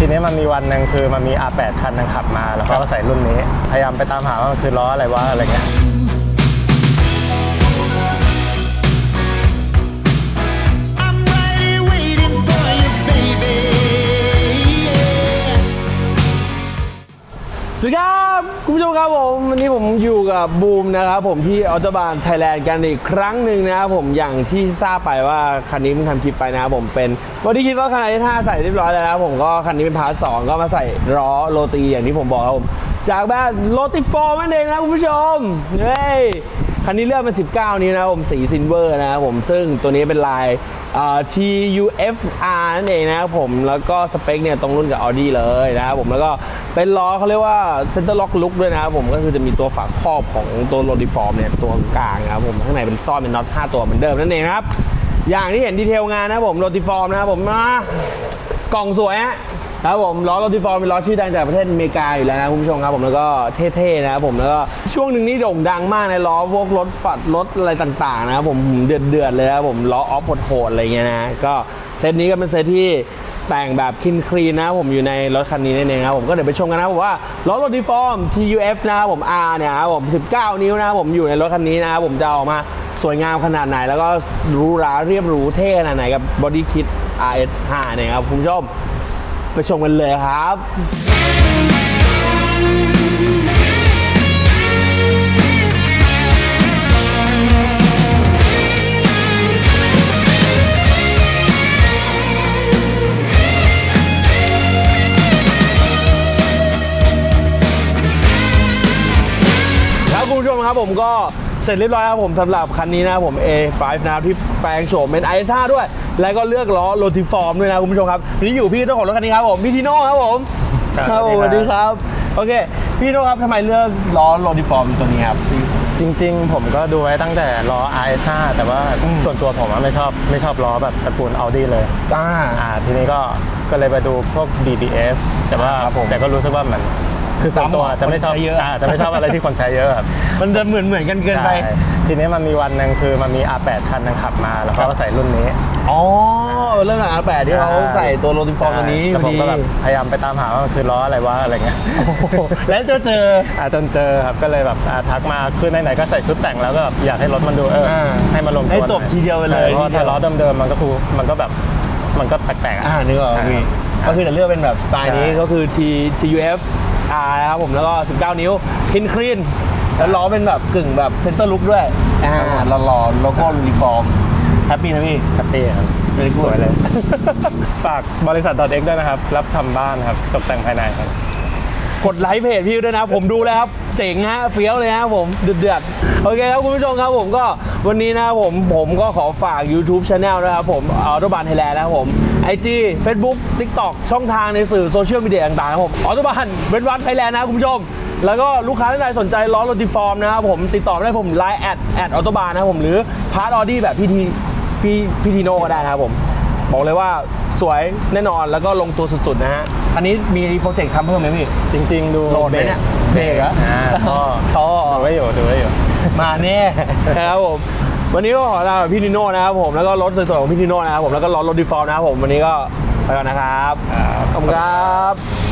ทีนี้มันมีวันหนึ่งคือมันมี R8 คันนึงขับมา แล้วเขาก็ใส่รุ่นนี้ พยายามไปตามหาว่ามันคือล้ออะไรวะอะไรเงี้ย ครับผมวันนี้ผมอยู่กับบูมนะครับผมที่ออโตบานไทยแลนด์กันอีกครั้งหนึ่งนะครับผมอย่างที่ทราบไปว่าคันนี้เพิ่งทำคลิปไปนะครับผมเป็นวันที่คิดว่าคันนี้ถ้าใส่เรียบร้อยแล้วนะครับผมก็คันนี้เป็นพาร์ทสองก็มาใส่ล้อโรตีอย่างที่ผมบอกครับผม จากแบรนด์โรติฟอร์มนั่นเองนะคุณผู้ชม เฮ้ย คันนี้เลือกเป็น 19 นี้นะผมสีซิลเวอร์นะครับผมซึ่งตัวนี้เป็นลาย TUFR นั่นเองนะครับผมแล้วก็สเปคเนี่ยตรงรุ่นกับ Audi เลยนะครับผมแล้วก็เป็นล้อเขาเรียกว่า Center Lock Look ด้วยนะครับผมก็คือจะมีตัวฝาครอบของตัวโรดิฟอร์มเนี่ยตัวกลางนะครับผมข้างในเป็นซ่อนเป็นน็อต5ตัวเหมือนเดิมนั่นเองครับอย่างที่เห็นดีเทลงานนะครับผมโรติฟอร์มนะครับผมมากล่องสวยฮะ ครับผมล้อโรติฟอร์มเป็นล้อชื่อดังจากประเทศอเมริกาอยู่แล้วนะคุณผู้ชมครับผมแล้วก็เท่ๆนะครับผมแล้วก็ช่วงหนึ่งนี่โด่งดังมากในล้อพวกรถฝัดรถอะไรต่างๆนะครับผมเดือดๆเลยนะครับผมล้อออฟโหดๆอะไรเงี้ยนะก็เซตนี้ก็เป็นเซตที่แต่งแบบคินคลีนนะครับผมอยู่ในรถคันนี้นั่นเองครับผมก็เดี๋ยวไปชมกันนะครับผมว่าล้อโรติฟอร์ม TUF นะครับผม R เนี่ยครับผม 19 นิ้วนะครับผมอยู่ในรถคันนี้นะครับผมจะออกมาสวยงามขนาดไหน แล้วก็หรูหราเรียบหรูเท่ขนาดไหนกับบอดี้คิด RS5 เนี่ยครับคุณผู้ชม ไปชมกันเลยครับแล้วคุณผู้ชมครับผมก็ สร็จเรียบร้อยแล้วครับผมสำหรับคันนี้นะครับผม A5 นะครับที่แปลงโฉมเป็น i อด้วย แล้วก็เลือกล้อโรติฟอร์มด้วยนะคุณผู้ชมครับวันนี้อยู่พี่เจ้าของรถคันนี้ครับผมพี่ทีโน่ครับผมครับผมสสวัวัสสดีดีคครัรับบโอเคพี่ทีโน่ครับทำไมเลือกล้อโรติฟอร์มตัวนี้ครับจริง ๆ ผมก็ดูไว้ตั้งแต่ล้อ RS5 แต่ว่าอืมส่วนตัวผมอะไม่ชอบไม่ชอบล้อแบบตระกูล Audi เลยอ่าอ่าทีนี้ก็ก็เลยไปดูพวก DBS แต่ว่าครับผมแต่ก็รู้สึกว่ามัน คือส่วนตัวซ้ำอะจะไม่ชอบคนใช้เยอะาจะไม่ชอบอะไรที่คนใช้เยอะครับมันจะเหมือนเหมือนกันเกินไปใช่ทีนี้มันมีวันหนึ่งคือมันมี R8 คันหนึงขับมาแล้วเขาก็ใส่รุ่นนี้ อ๋อ เริ่มจาก R8 ที่เขาใส่ตัวโรติฟอร์มตัวนี้ใช่แล้วผมก็แบบพยายามไปตามหาว่ามันคือล้ออะไรวะอะไรเงี้ยแล้วเจอเจออาจนเจอครับก็เลยแบบอ่าทักมาคือไหนๆก็ใส่ชุดแต่งแล้วก็แบบอยากให้รถมันดูเอออาให้มันลงตัวให้จบน่อยทีเดียวไปเลยใช่เพราะว่าทีเดียวถ้าล้อเดิมๆมันก็คือมันก็แบบมันก็แปลกๆอ่าอะนึกออกใช่พี่ครับก็คือจะเลือกเป็นแบบสไตล์นี้ใช่ก็คือ T TUF R นะครับผมแล้วก็ 19 นิ้วคินคลีนแล้วล้อเป็นแบบกึ่งแบบเซนเตอร์ลุกด้วยอ่าหล่อๆโลโก้ยูนิฟอร์มแฮปปี้นะพี่แฮปปี้ครับ Very good สวยเลย ฝากบริษัทดอทเอ็กด้วยนะครับ รับทำบ้านครับ ตกแต่งภายในครับ กดไลค์เพจพี่ด้วยนะ ผมดูแล้วครับเจ๋งฮะเฟี้ยวเลยฮะผมเดือดเดือดๆโอเคครับคุณผู้ชมครับผมก็วันนี้นะครับผมผมก็ขอฝาก YouTube Channel นะครับผมออโตบานไทยแลนด์นะครับผม IG Facebook TikTok ช่องทางในสื่อโซเชียลมีเดียต่างๆครับผมออโตบานเวนวันไทยแลนด์นะคุณผู้ชมแล้วก็ลูกค้าท่านใดสนใจล้อโรติฟอร์มนะครับผมติดต่อได้ผมไลน์แอดแอดออโตบานนะครับผมหรือพาร์ทออดี้แบบพี่ทีพี่พี่ทีโน่ก็ได้นะครับผม บอกเลยว่า สวยแน่นอนแล้วก็ลงตัวสุดๆนะฮะ อันนี้มีโปรเจกต์ทำเพิ่มไหมพี่ จริง ๆ ดูโหลดไหมเนี่ยเบรกเบรกเหรออ่าก็ท่อ ดูไว้อยู่ดูไว้อยู่ มาแน่นะครับผม วันนี้ก็ขอลากับพี่นิโน่นะครับผมแล้วก็รถสวยๆของพี่นิโน่นะครับผมแล้วก็รถรถดีฟอร์มนะครับผมวันนี้ก็ไปก่อนนะครับครับขอบคุณครับ